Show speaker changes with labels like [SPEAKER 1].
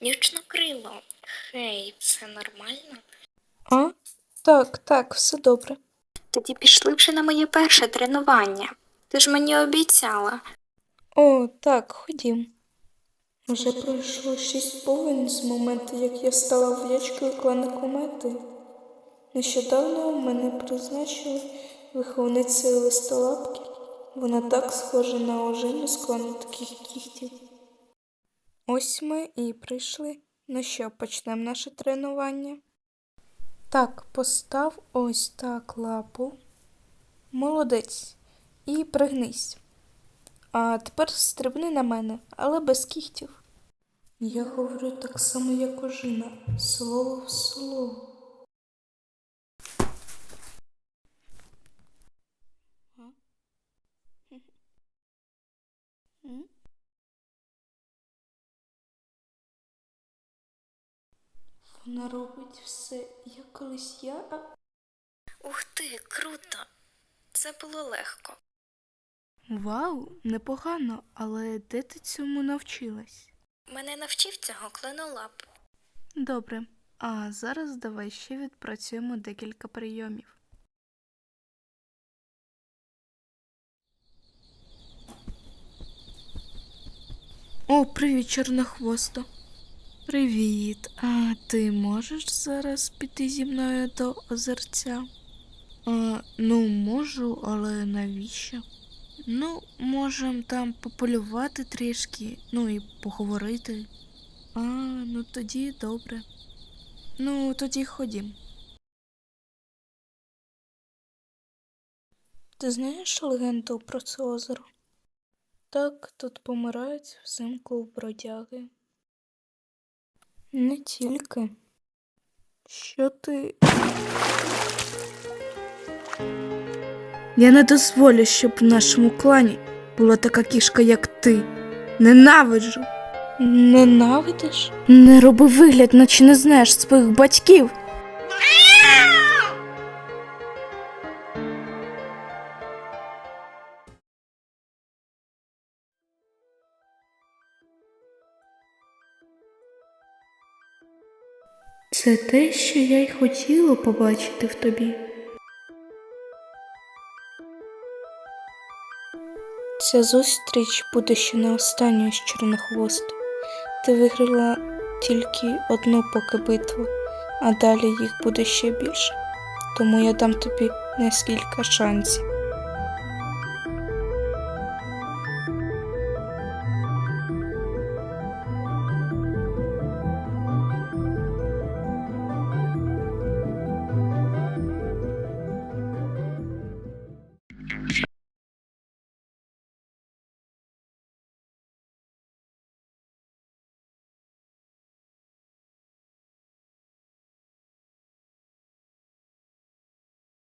[SPEAKER 1] Нічнокрило. Хей, це нормально?
[SPEAKER 2] А? Так, так, все добре.
[SPEAKER 1] Тоді пішли вже на моє перше тренування. Ти ж мені обіцяла.
[SPEAKER 2] О, так, ходім. Вже пройшло шість повень з моменту, як я стала влячкою клана комети. Нещодавно мене призначили виховницею листолапки. Вона так схожа на ожину з клану таких кіхтів. Ось ми і прийшли. Ну що, почнемо наше тренування? Так, постав ось так лапу. Молодець. І пригнись. А тепер стрибни на мене, але без кігтів. Я говорю так само, як ожина, слово в слово. Вона робить все, як колись я.
[SPEAKER 1] Ух ти, круто. Це було легко.
[SPEAKER 2] Вау, непогано, але де ти цьому навчилась?
[SPEAKER 1] Мене навчив цього кленолап.
[SPEAKER 2] Добре. А зараз давай ще відпрацюємо декілька прийомів. О, привіт, чорнохвоста. Привіт. А ти можеш зараз піти зі мною до озерця? А, ну, можу, але навіщо? Ну, можем там пополювати трішки, ну і поговорити. А, ну тоді добре. Ну, тоді ходім. Ти знаєш легенду про це озеро? Так, тут помирають взимку бродяги. Не тільки. Що ти. Я не дозволю, щоб в нашому клані була така кішка, як ти. Ненавиджу. Ненавидиш? Не роби вигляд, наче не знаєш своїх батьків. Це те, що я й хотіла побачити в тобі. Ця зустріч буде ще не останньою з Чорнохвостом. Ти виграла тільки одну поки битву, а далі їх буде ще більше. Тому я дам тобі нескільки шансів.